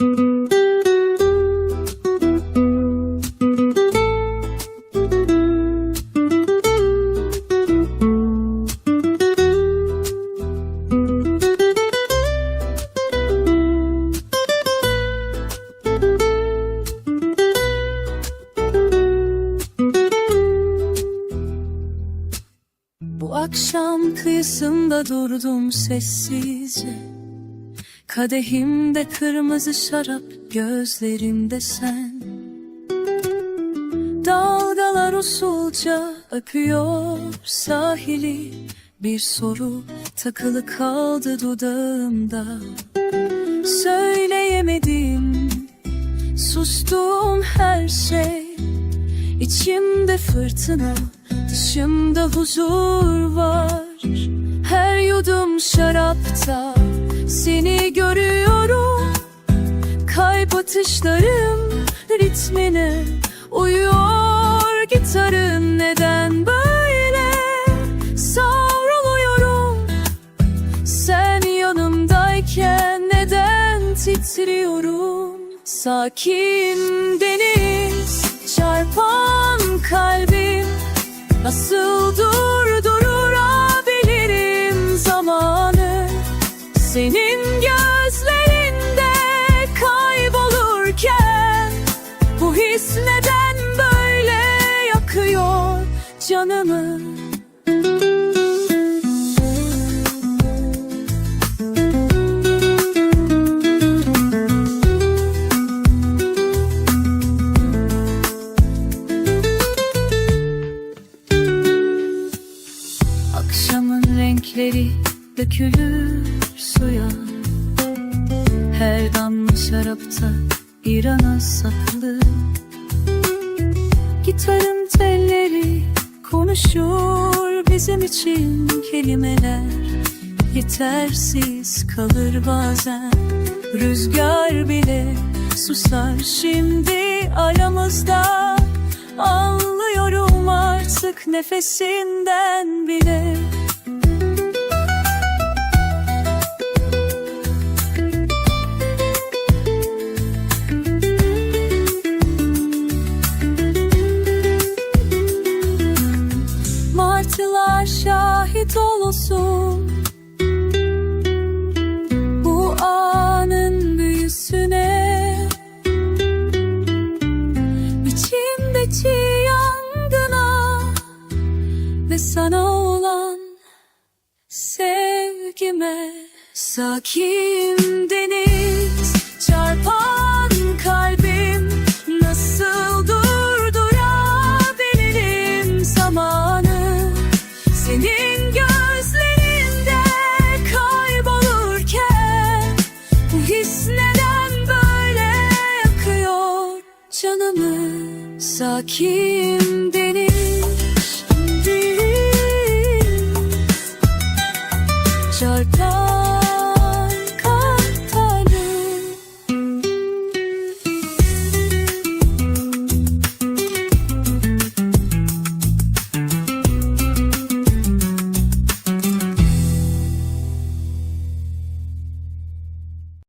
Bu akşam kıyısında durdum sessizce Kadehimde kırmızı şarap gözlerimde sen. Dalgalar usulca öpüyor sahili. Bir soru takılı kaldı dudağımda. Söyleyemedim Sustuğum her şey. İçimde fırtına, dışımda huzur var. Her yudum şarapta seni görüyorum. Kalp atışlarım ritmine uyuyor. Gitarın neden böyle savruluyorum? Sen yanımdayken neden titriyorum? Sakin deniz, çarpan kalbim Nasıl durdurabilirim canımı? Akşamın renkleri dökülür suya Her damla şarapta bir ana saklı Gitarın telleri konuşur bizim için kelimeler. Yetersiz kalır bazen Rüzgar bile susar. Şimdi aramızda Anlıyorum artık nefesinden bile şahit olsun. Bu anın büyüsüne İçimdeki yangına Ve sana olan sevgime Sakin deniz çarpan Oysa kim